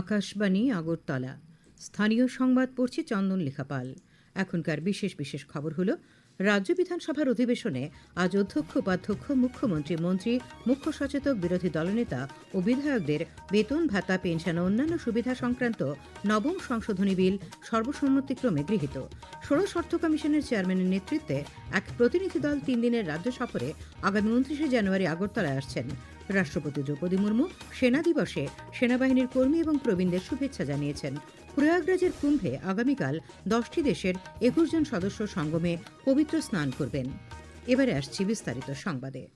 আকাশবাণী, আগরতলা। স্থানীয় সংবাদ পড়ছি চন্দন লেখাপাল। এখনকার বিশেষ বিশেষ খবর হলো, রাজ্য বিধানসভার অধিবেশনে আজ অধ্যক্ষ উপাধ্যক্ষ, মুখ্যমন্ত্রী মন্ত্রী, মুখ্য সচেতক বিরোধী দলনেতা ও বিধায়কদের বেতন, ভাতা, পেনশন ও অন্যান্য সুবিধা সংক্রান্ত নবম সংশোধনী বিল সর্বসম্মতিক্রমে গৃহীত। ষোড়শ অর্থ কমিশনের চেয়ারম্যানের নেতৃত্বে এক প্রতিনিধি দল তিন দিনের রাজ্য সফরে আগামী উনত্রিশে জানুয়ারি আগরতলায় আসছেন। রাষ্ট্রপতি দ্রৌপদী মুর্মু সেনা দিবসে সেনাবাহিনীর কর্মী এবং প্রবীণদের শুভেচ্ছা জানিয়েছেন। প্রয়াগরাজের কুম্ভে আগামীকাল দশটি দেশের একুশ জন সদস্য সঙ্গমে পবিত্র স্নান করবেন। এবারে আসছি বিস্তারিত সংবাদে।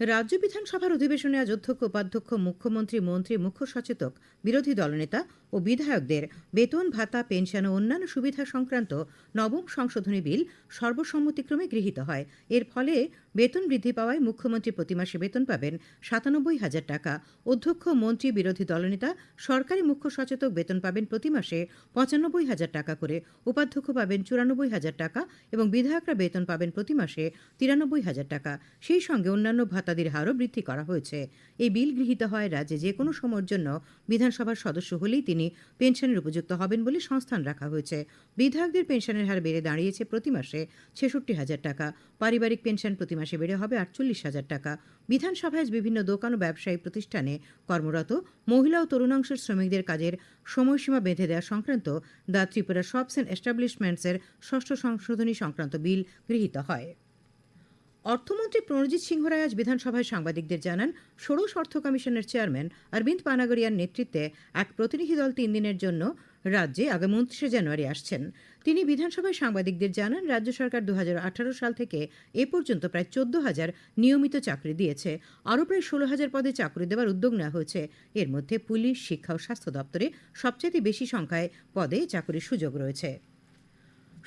রাজ্য বিধানসভার অধিবেশনে আজ অধ্যক্ষ, উপাধ্যক্ষ, মুখ্যমন্ত্রী, মন্ত্রী, মুখ্য সচেতক, বিরোধী দলনেতা ও বিধায়কদের বেতন, ভাতা, পেনশন ও অন্যান্য সুবিধা সংক্রান্ত নবম সংশোধনী বিল সর্বসম্মতিক্রমে গৃহীত হয়। এর ফলে বেতন বৃদ্ধি পাওয়ায় মুখ্যমন্ত্রী প্রতি মাসে বেতন পাবেন সাতানব্বই হাজার টাকা। অধ্যক্ষ, মন্ত্রী, বিরোধী দলনেতা, সরকারি মুখ্য সচেতক বেতন পাবেন প্রতি মাসে পঁচানব্বই হাজার টাকা করে। উপাধ্যক্ষ পাবেন চুরানব্বই হাজার টাকা এবং বিধায়করা বেতন পাবেন প্রতি মাসে তিরানব্বই হাজার টাকা। সেই সঙ্গে অন্যান্য ভাতাদির হারও বৃদ্ধি করা হয়েছে। এই বিল গৃহীত হয় রাজ্যে যে কোনো সময়ের জন্য বিধানসভার সদস্য হলেই তিনি পেনশনের উপযুক্ত হবেন বলে সংস্থান রাখা হয়েছে। বিধায়কদের পেনশনের হার বেড়ে দাঁড়িয়েছে প্রতি মাসে ছেষট্টি হাজার টাকা। পারিবারিক পেনশন প্রতি মাসে বেড়ে হবে আটচল্লিশ হাজার টাকা। বিধানসভায় বিভিন্ন দোকান ও ব্যবসায়ী প্রতিষ্ঠানে কর্মরত মহিলা ও তরুণাংশের শ্রমিকদের কাজের সময়সীমা বেঁধে দেওয়া সংক্রান্ত দ্য ত্রিপুরা শপস অ্যান্ড এস্টাবলিশমেন্টসের ষষ্ঠ সংশোধনী সংক্রান্ত বিল গৃহীত হয়। অর্থমন্ত্রী প্রণজিৎ সিংহ রায় আজ বিধানসভায় সাংবাদিকদের জানান, ষোড়শ অর্থ কমিশনের চেয়ারম্যান অরবিন্দ পানাগরিয়ার নেতৃত্বে এক প্রতিনিধি দল তিন দিনের জন্য রাজ্যে আগামী উনত্রিশে জানুয়ারি আসছেন। তিনি বিধানসভায় সাংবাদিকদের জানান, রাজ্য সরকার দু হাজার আঠারো সাল থেকে এ পর্যন্ত প্রায় চোদ্দ হাজার নিয়মিত চাকরি দিয়েছে। আরও প্রায় ষোলো হাজার পদে চাকরি দেওয়ার উদ্যোগ নেওয়া হয়েছে। এর মধ্যে পুলিশ, শিক্ষা ও স্বাস্থ্য দপ্তরে সবচেয়ে বেশি সংখ্যায় পদে চাকরির সুযোগ রয়েছে।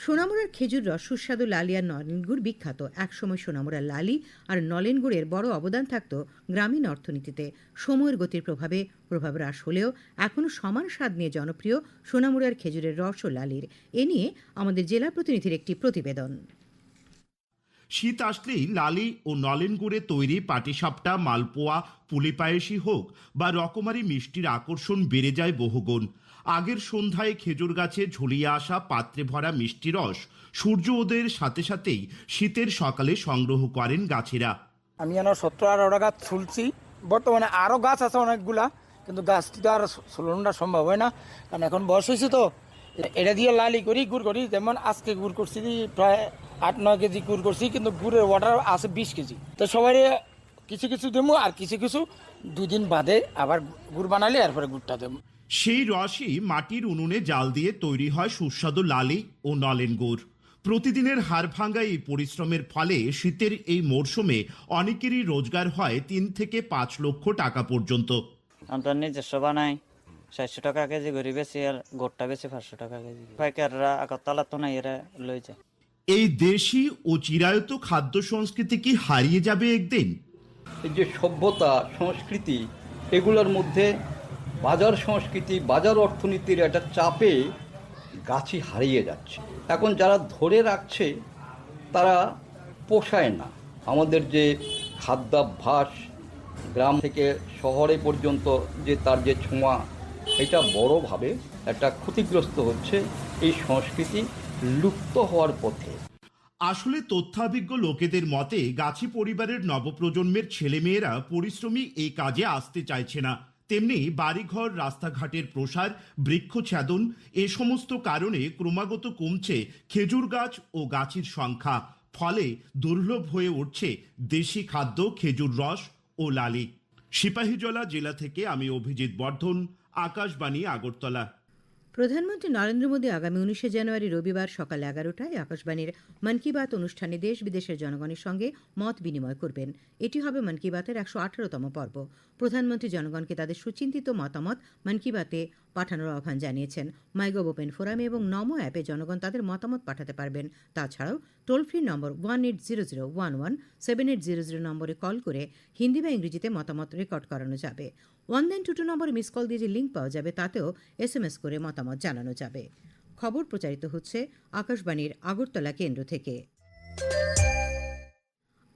সোনামুড়ার খেজুর রস সুস্বাদু লালি আর নলেনগুড় বিখ্যাত। একসময় সোনামুড়ার লালি আর নলেনগুড়ের বড় অবদান থাকত গ্রামীণ অর্থনীতিতে। সময়ের গতির প্রভাবে, প্রভাব হ্রাস হলেও এখনও সমান স্বাদ নিয়ে জনপ্রিয় সোনামুড়ার খেজুরের রস ও লালির। এ নিয়ে আমাদের জেলা প্রতিনিধির একটি প্রতিবেদন। শীত আসলেই লালি ও নলেন গুড়ে তৈরি পাটিসাপটা, মালপোয়া, পুলি পায়েসই হোক বা রকমারি মিষ্টির আকর্ষণ বেড়ে যায় বহুগুণ। আগের সন্ধ্যায় খেজুর গাছে ঝুলিয়ে আসা পাত্রে ভরা মিষ্টি রস সূর্য উদয়ের সাথে সাথেই শীতের সকালে সংগ্রহ করেন গাছেরা। আমি যেন সত্তর আঠারোটা গাছ ছুলছি। বর্তমানে আরও গাছ আছে অনেকগুলা, কিন্তু গাছটি তো আর ছুলানোটা সম্ভব হয় না, কারণ এখন বয়স হয়েছে তো। এটা দিয়ে লালি করি, গুড় করি, যেমন আজকে গুড় করছি, প্রায় আট নয় কেজি গুড় করছি কিন্তু গুড়ের অর্ডার আছে বিশ কেজি। তো সবাই কিছু কিছু দেবো আর কিছু কিছু দুদিন বাদে আবার গুড় বানালে এরপরে গুড়টা দেবো। সেই রসই মাটির উনুনে জাল দিয়ে তৈরি হয় সুস্বাদু লালি ও নলেন গুড়। প্রতিদিনের হাড় ভাঙ্গা এই পরিশ্রমের ফলে শীতের এই মরশুমে অনেকেরই রোজগার হয় তিন থেকে পাঁচ লক্ষ টাকা পর্যন্ত। আমরা নিজস্ব বানাই। চারশো টাকা কেজি গড়ি বেশি আর গোটটা বেশি পাঁচশো টাকা কেজি। পাইকাররা আগরতলা তো নাই এরা লই যায় এই দেশি ও চিরায়ত খাদ্য সংস্কৃতি কি হারিয়ে যাবে একদিন? এই যে সভ্যতা, সংস্কৃতি, এগুলোর মধ্যে বাজার সংস্কৃতি, বাজার অর্থনীতির একটা চাপে গাছই হারিয়ে যাচ্ছে। এখন যারা ধরে রাখছে, তারা পোষায় না। আমাদের যে খাদ্যাভ্যাস, গ্রাম থেকে শহরে পর্যন্ত যে তার যে ছোঁয়া, এটা বড়োভাবে একটা ক্ষতিগ্রস্ত হচ্ছে এই সংস্কৃতি লুপ্ত হওয়ার পথে। আসলে তথ্যাভিজ্ঞ লোকেদের মতে, গাছি পরিবারের নবপ্রজন্মের ছেলেমেয়েরা পরিশ্রমী এই কাজে আসতে চাইছে না। তেমনি বাড়িঘর, রাস্তাঘাটের প্রসার বৃক্ষছেদন এ সমস্ত কারণে ক্রমাগত কমছে খেজুর গাছ ও গাছের সংখ্যা। ফলে দুর্লভ হয়ে উঠছে দেশি খাদ্য, খেজুর রস ও লালি। সিপাহীজলা জেলা থেকে আমি অভিজিৎ বর্ধন, আকাশবাণী, আগরতলা। প্রধানমন্ত্রী নরেন্দ্র মোদী আগামী উনিশে জানুয়ারি রবিবার সকাল এগারোটায় আকাশবাণীর মন কি বাত অনুষ্ঠানে দেশ বিদেশের জনগণের সঙ্গে মত বিনিময় করবেন। এটি হবে মন কি বাতের একশো আঠারোতম পর্ব। প্রধানমন্ত্রী জনগণকে তাদের সুচিন্তিত মতামত মন কি বাতে পাঠানোর আহ্বান জানিয়েছেন মাইগভ ওপেন ফোরামে এবং নমো অ্যাপে জনগণ তাদের মতামত পাঠাতে পারবেন। তাছাড়াও toll free number one eight zero zero one one seven eight zero zero নম্বরে কল করে হিন্দি বা ইংরেজিতে মতামত রেকর্ড করানো যাবে। নাইন টু টু নম্বরে মিস কল দিয়ে যে লিঙ্ক পাওয়া যাবে, তাতেও এস এম এস করে মতামত জানানো যাবে। খবর প্রচারিত হচ্ছে আকাশবাণীর আগরতলা কেন্দ্র থেকে।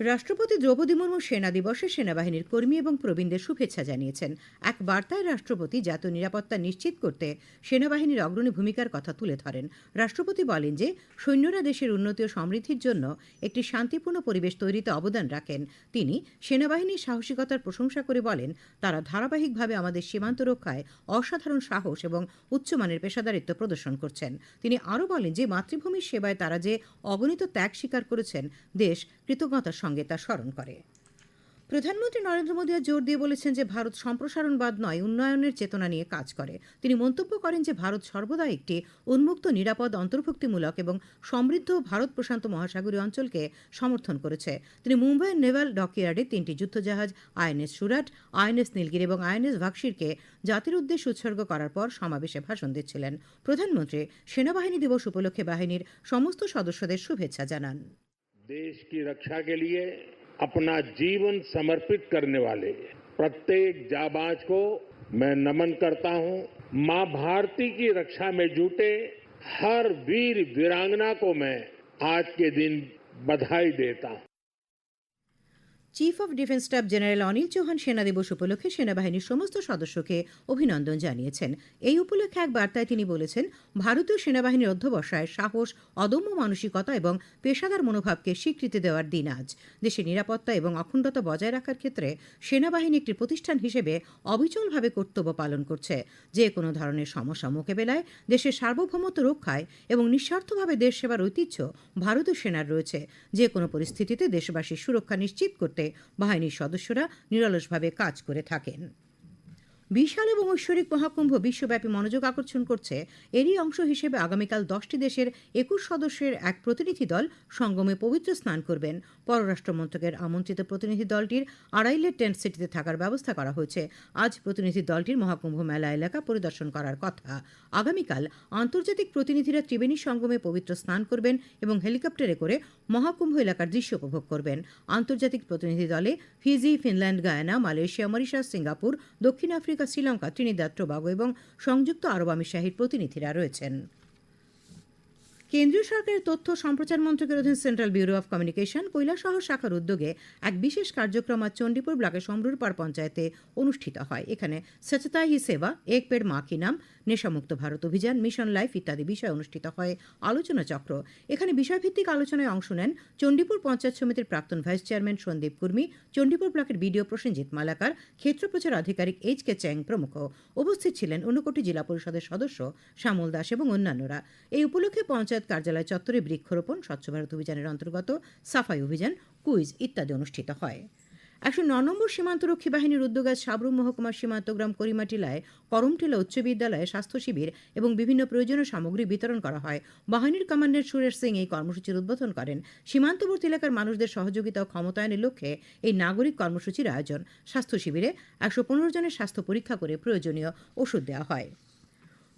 রাষ্ট্রপতি দ্রৌপদী মুর্মু সেনা দিবসে সেনাবাহিনীর কর্মী এবং প্রবীণদের শুভেচ্ছা জানিয়েছেন। এক বার্তায় রাষ্ট্রপতি জাতীয় নিরাপত্তা নিশ্চিত করতে সেনাবাহিনীর অগ্রণী ভূমিকার কথা তুলে ধরেন। রাষ্ট্রপতি বলেন যে, সৈন্যরা দেশের উন্নতি ও সমৃদ্ধির জন্য একটি শান্তিপূর্ণ পরিবেশ তৈরিতে অবদান রাখেন। তিনি সেনাবাহিনীর সাহসিকতার প্রশংসা করে বলেন, তারা ধারাবাহিকভাবে আমাদের সীমান্ত রক্ষায় অসাধারণ সাহস এবং উচ্চমানের পেশাদারিত্ব প্রদর্শন করছেন। তিনি আরও বলেন যে, মাতৃভূমির সেবায় তারা যে অগণিত ত্যাগ স্বীকার করেছেন, দেশ কৃতজ্ঞতার সঙ্গে তা স্মরণ করে। প্রধানমন্ত্রী নরেন্দ্র মোদী জোর দিয়ে বলেছেন যে, ভারত সম্প্রসারণবাদ নয়, উন্নয়নের চেতনা নিয়ে কাজ করে। তিনি মন্তব্য করেন যে, ভারত সর্বদা একটি উন্মুক্ত, নিরাপদ, অন্তর্ভুক্তিমূলক এবং সমৃদ্ধ ভারত প্রশান্ত মহাসাগরীয় অঞ্চলকে সমর্থন করেছে। তিনি মুম্বাইয়ের নেভাল ডকইয়ার্ডে তিনটি যুদ্ধজাহাজ, আইএনএস সুরাট, আইএনএস নীলগির এবং আইএনএস ভাক্সিরকে জাতির উদ্দেশ্যে উৎসর্গ করার পর সমাবেশে ভাষণ দিচ্ছিলেন। প্রধানমন্ত্রী সেনাবাহিনী দিবস উপলক্ষে বাহিনীর সমস্ত সদস্যদের শুভেচ্ছা জানান। देश की रक्षा के लिए अपना जीवन समर्पित करने वाले प्रत्येक जाबाज को मैं नमन करता हूँ। माँ भारती की रक्षा में जुटे हर वीर वीरांगना को मैं आज के दिन बधाई देता हूँ। Chief of defence staff general Anil Chauhan সেনা দিবস উপলক্ষে সেনাবাহিনীর সমস্ত সদস্যকে অভিনন্দন জানিয়েছেন। এই উপলক্ষে এক বার্তায় তিনি বলেছেন, ভারতীয় সেনাবাহিনীর অধ্যবসায় সাহস, অদম্য মানসিকতা এবং পেশাদার মনোভাবকে স্বীকৃতি দেওয়ার দিন আজ। দেশের নিরাপত্তা এবং অখণ্ডতা বজায় রাখার ক্ষেত্রে সেনাবাহিনী একটি প্রতিষ্ঠান হিসেবে অবিচলভাবে কর্তব্য পালন করছে। যে কোনো ধরনের সমস্যা মোকাবেলায় দেশের সার্বভৌমত্ব রক্ষায় এবং নিঃস্বার্থভাবে দেশ সেবার ঐতিহ্য ভারতীয় সেনার রয়েছে। যে কোনো পরিস্থিতিতে দেশবাসীর সুরক্ষা নিশ্চিত করতে বাহিনীর সদস্যরা নিরলসভাবে কাজ করে থাকেন। বিশাল এবং ঐশ্বরিক মহাকুম্ভ বিশ্বব্যাপী মনোযোগ আকর্ষণ করছে। এরই অংশ হিসেবে আগামীকাল দশটি দেশের একুশ সদস্যের এক প্রতিনিধি দল সঙ্গমে পবিত্র স্নান করবেন। পররাষ্ট্র মন্ত্রকের আমন্ত্রিত প্রতিনিধি দলটির আড়াইলের টেন্ট সিটিতে থাকার ব্যবস্থা করা হয়েছে। আজ প্রতিনিধি দলটির মহাকুম্ভ মেলা এলাকা পরিদর্শন করার কথা। আগামীকাল আন্তর্জাতিক প্রতিনিধিরা ত্রিবেণী সঙ্গমে পবিত্র স্নান করবেন এবং হেলিকপ্টারে করে মহাকুম্ভ এলাকার দৃশ্য উপভোগ করবেন। আন্তর্জাতিক প্রতিনিধি দলে Fiji, Finland, Guyana, Malaysia, Mauritius, Singapore, দক্ষিণ আফ্রিকা, শ্রীলঙ্কা, ত্রিনিদাদ, টোবাগো এবং সংযুক্ত আরব আমিরশাহীর প্রতিনিধিরা রয়েছেন। কেন্দ্রীয় সরকারের তথ্য সম্প্রচার মন্ত্রকের অধীন central bureau of communication Kailashahar শাখার উদ্যোগে এক বিশেষ কার্যক্রম আজ চণ্ডীপুর ব্লকের সমরুরপাড় পঞ্চায়েতে অনুষ্ঠিত হয়। এখানে স্বচ্ছতা হি সেবা, এক পেড় মা কি নাম নেশামুক্ত ভারত অভিযান, মিশন লাইফ ইত্যাদি বিষয়ে অনুষ্ঠিত হয় আলোচনা চক্র। এখানে বিষয়ভিত্তিক আলোচনায় অংশ নেন চণ্ডীপুর পঞ্চায়েত সমিতির প্রাক্তন ভাইস চেয়ারম্যান সন্দীপ কুর্মী, চণ্ডীপুর ব্লকের বিডিও প্রসেনজিৎ মালাকার, ক্ষেত্র প্রচার আধিকারিক এইচ কে চ্যাং প্রমুখ। উপস্থিত ছিলেন ঊনকোটি জেলা পরিষদের সদস্য শ্যামল দাস এবং অন্যান্যরা। এই উপলক্ষে পঞ্চায়েত কার্যালয় চত্বরে বৃক্ষরোপণ, স্বচ্ছ ভারত অভিযানের অন্তর্গত সাফাই অভিযান, কুইজ ইত্যাদি অনুষ্ঠিত হয়। একশো ন নম্বর সীমান্তরক্ষী বাহিনীর উদ্যোগে আজ সাবরুম মহকুমার সীমান্তগ্রাম করিমাটিলায় করমটিলা উচ্চ বিদ্যালয়ে স্বাস্থ্য শিবির এবং বিভিন্ন প্রয়োজনীয় সামগ্রী বিতরণ করা হয়। বাহিনীর কমান্ডার সুরেশ সিং এই কর্মসূচির উদ্বোধন করেন। সীমান্তবর্তী এলাকার মানুষদের সহযোগিতা ও ক্ষমতায়নের লক্ষ্যে এই নাগরিক কর্মসূচির আয়োজন। স্বাস্থ্য শিবিরে একশো পনেরো জনের স্বাস্থ্য পরীক্ষা করে প্রয়োজনীয় ওষুধ দেওয়া হয়।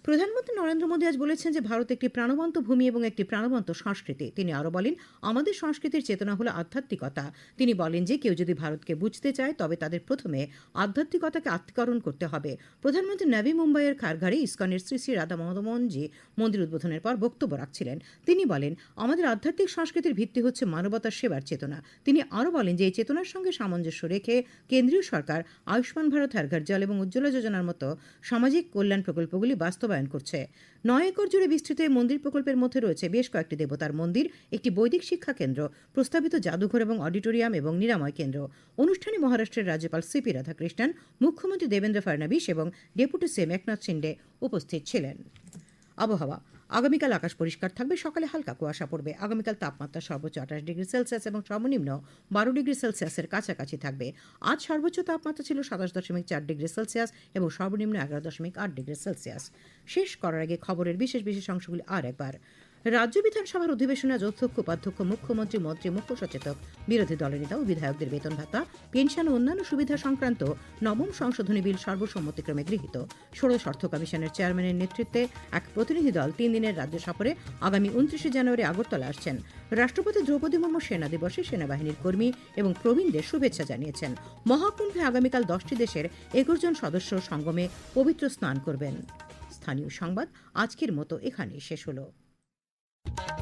প্রধানমন্ত্রী নরেন্দ্র মোদী আজ বলেছেন যে, ভারত একটি প্রাণবন্ত ভূমি এবং একটি প্রাণবন্ত সংস্কৃতি। তিনি আরও বলেন, আমাদের সংস্কৃতির চেতনা হলো আধ্যাত্মিকতা। তিনি বলেন যে, কেউ যদি ভারতকে বুঝতে চায়, তবে তাদের প্রথমে আধ্যাত্মিকতাকে আত্মীকরণ করতে হবে। প্রধানমন্ত্রী নবী মুম্বাইয়ের খারঘারে ইস্কনের শ্রী শ্রী রাধা মদমোহনজি মন্দির উদ্বোধনের পর বক্তব্য রাখছিলেন। তিনি বলেন, আমাদের আধ্যাত্মিক সংস্কৃতির ভিত্তি হচ্ছে মানবতার সেবার চেতনা। তিনি আরও বলেন যে, এই চেতনার সঙ্গে সামঞ্জস্য রেখে কেন্দ্রীয় সরকার আয়ুষ্মান ভারত হারঘর জল এবং উজ্জ্বলা যোজনার মতো সামাজিক কল্যাণ প্রকল্পগুলি বাস্তবায়ন করছে। নয় একর জুড়ে বিস্তৃত এই মন্দির প্রকল্পের মধ্যে রয়েছে বেশ কয়েকটি দেবতার মন্দির, একটি বৈদিক শিক্ষা কেন্দ্র, প্রস্তাবিত জাদুঘর এবং অডিটোরিয়াম এবং নিরাময় কেন্দ্র। অনুষ্ঠানে মহারাষ্ট্রের রাজ্যপাল সিপি রাধাকৃষ্ণন, মুখ্যমন্ত্রী দেবেন্দ্র ফাড়নাবিস এবং ডেপুটি সিএম একনাথ শিন্ডে উপস্থিত ছিলেন। আবহাওয়া আগামীকাল আকাশ পরিষ্কার থাকবে, সকালে হালকা কুয়াশা পড়বে। আগামীকাল তাপমাত্রা সর্বোচ্চ আঠাশ ডিগ্রি সেলসিয়াস এবং সর্বনিম্ন বারো ডিগ্রি সেলসিয়াসের কাছাকাছি থাকবে। আজ সর্বোচ্চ তাপমাত্রা ছিল সাতাশ দশমিক চার ডিগ্রি সেলসিয়াস এবং সর্বনিম্ন এগারো দশমিক আট ডিগ্রি সেলসিয়াস। শেষ করার আগে খবরের বিশেষ বিশেষ অংশগুলি আর একবার। রাজ্য বিধানসভার অধিবেশনে অধ্যক্ষ, উপাধ্যক্ষ, মুখ্যমন্ত্রী, মন্ত্রী, মুখ্য সচেতক, বিরোধী দলনেতা ও বিধায়কদের বেতন ভাতা, পেনশন ও অন্যান্য সুবিধা সংক্রান্ত নবম সংশোধনী বিল সর্বসম্মতিক্রমে গৃহীত। ষোড়শ অর্থ কমিশনের চেয়ারম্যানের নেতৃত্বে এক প্রতিনিধি দল তিন দিনের রাজ্য সফরে আগামী উনত্রিশে জানুয়ারি আগরতলা আসছেন। রাষ্ট্রপতি দ্রৌপদী মুর্মু সেনা দিবসে সেনাবাহিনীর কর্মী এবং প্রবীণদের শুভেচ্ছা জানিয়েছেন। মহাকুম্ভে আগামীকাল দশটি দেশের একুশ জন সদস্য সঙ্গমে পবিত্র স্নান করবেন। স্থানীয় সংবাদ আজকের মতো এখানেই শেষ হলো। you